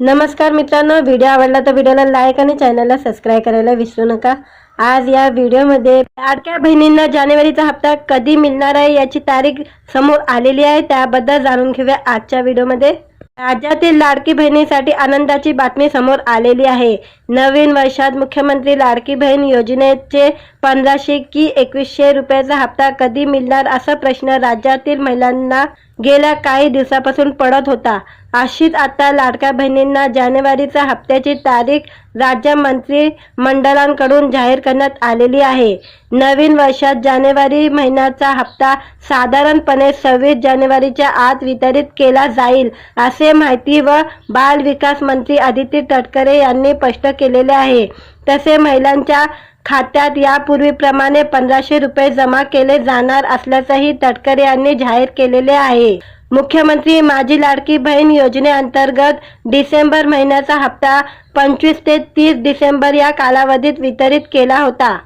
नमस्कार मित्रांनो व्हिडिओ आवडला तर व्हिडिओला लाईक आणि चॅनलला सबस्क्राईब करायला विसरू नका. आज या व्हिडिओमध्ये लाडक्या बहिणींना जानेवारीचा हप्ता कधी मिळणार आहे याची तारीख समोर आलेली आहे त्याबद्दल जाणून घेऊया आजच्या व्हिडिओमध्ये. राज्यातील लाडकी बहिणीसाठी आनंदाची बातमी समोर आलेली आहे. नवीन वर्षात मुख्यमंत्री लाडकी बहीण योजनेचे पंधराशे की एकवीसशे रुपयाचा हप्ता कधी मिळणार असा प्रश्न राज्यातील महिलांना गेल्या काही दिवसापासून पडत होता. अशीच आता लाडक्या बहिणींना जानेवारीचा हप्त्याची तारीख राज्य मंत्री मंडळांकडून जाहीर करण्यात आलेली आहे. नवीन वर्षात जानेवारी महिन्याचा हप्ता साधारणपणे सव्वीस जानेवारीच्या आत वितरित केला जाईल असे माहिती व बाल विकास मंत्री आदित्य तटकरे यांनी स्पष्ट केलेले आहे. तसे महिलांच्या खात्यात यापूर्वीप्रमाणे पंधराशे रुपये जमा केले जाणार असल्याचंही तटकरे यांनी जाहीर केलेले आहे. मुख्यमंत्री माझी लाडकी बहीण योजनेअंतर्गत डिसेंबर महिन्याचा हप्ता पंचवीस ते तीस डिसेंबर या कालावधीत वितरित केला होता.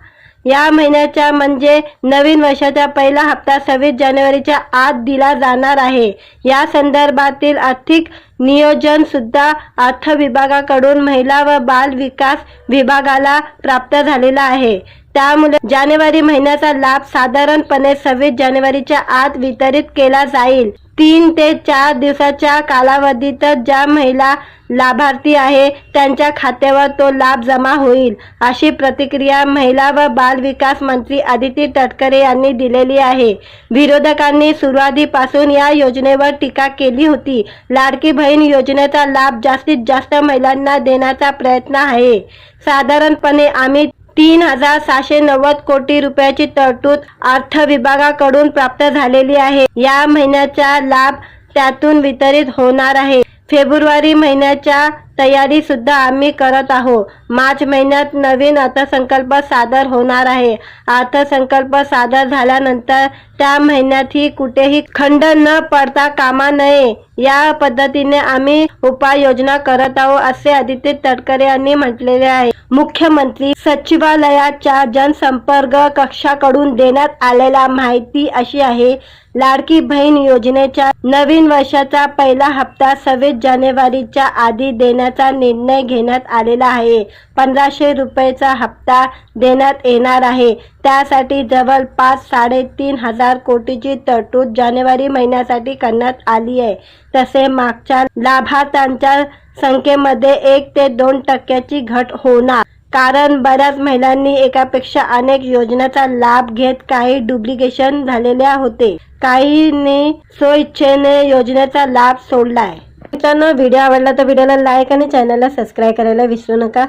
या महिन्याच्या म्हणजे नवीन वर्षाचा पहिला हप्ता सव्वीस जानेवारीच्या आत दिला जाणार आहे. या संदर्भातील आर्थिक नियोजन सुद्धा अर्थ विभागाकडून महिला व बाल विकास विभागाला प्राप्त झालेला आहे. त्यामुळे जानेवारी महिन्याचा लाभ साधारणपणे सव्वीस जानेवारीच्या आत वितरित केला जाईल. तीन ते चार दिवसाच्या कालावधीतच ज्या महिला लाभार्थी आहे त्यांच्या खात्यावर तो लाभ जमा होईल अशी प्रतिक्रिया महिला व बाल विकास मंत्री आदिती तटकरे यांनी दिलेली आहे. विरोधकांनी सुरुवातीपासून या योजनेवर टीका केली होती. लाडकी बहीण योजनेचा लाभ जास्तीत जास्त महिलांना देण्याचा प्रयत्न आहे. साधारणपणे आम्ही तीन हजार सहाशे नव्वद कोटी रुपयाची तरतूद अर्थ विभागाकडून प्राप्त झालेली आहे. या महिन्याचा लाभ त्यातून वितरित होणार आहे. फेब्रुवारी महिन्याच्या तयारी सुद्धा आम्ही करत आहोत. मार्च महिन्यात नवीन अर्थसंकल्प सादर होणार आहे. अर्थसंकल्प सादर झाल्यानंतर त्या महिन्यातही कुठेही खंड न पडता कामा नये. या पद्धतीने आम्ही उपाययोजना करत आहोत असे आदित्य तटकरे यांनी म्हटलेले आहे. मुख्यमंत्री सचिवालयाच्या जनसंपर्क कक्षाकडून देण्यात आलेल्या माहिती अशी आहे लाडकी बहीण योजनेच्या नवीन वर्षाचा पहिला हप्ता सव्वीस जानेवारीच्या आधी देण्याचा निर्णय घेण्यात आलेला आहे. पंधराशे रुपयेचा हप्ता देण्यात येणार आहे. त्यासाठी जवळपास साडेतीन हजार कोटीची तरतूद जानेवारी महिन्यासाठी करण्यात आली आहे. तसे मागच्या लाभार्थ्यांच्या संख्येमध्ये एक ते दोन टक्क्याची घट होणार. कारण बऱ्याच महिलांनी एकापेक्षा अनेक योजनेचा लाभ घेत काही डुप्लिकेशन झालेले होते. काहींनी स्वइच्छेने योजनेचा लाभ सोडलाय. मित्रांनो व्हिडिओ आवडला तर व्हिडिओला लाईक आणि चॅनलला सबस्क्राईब करायला विसरू नका.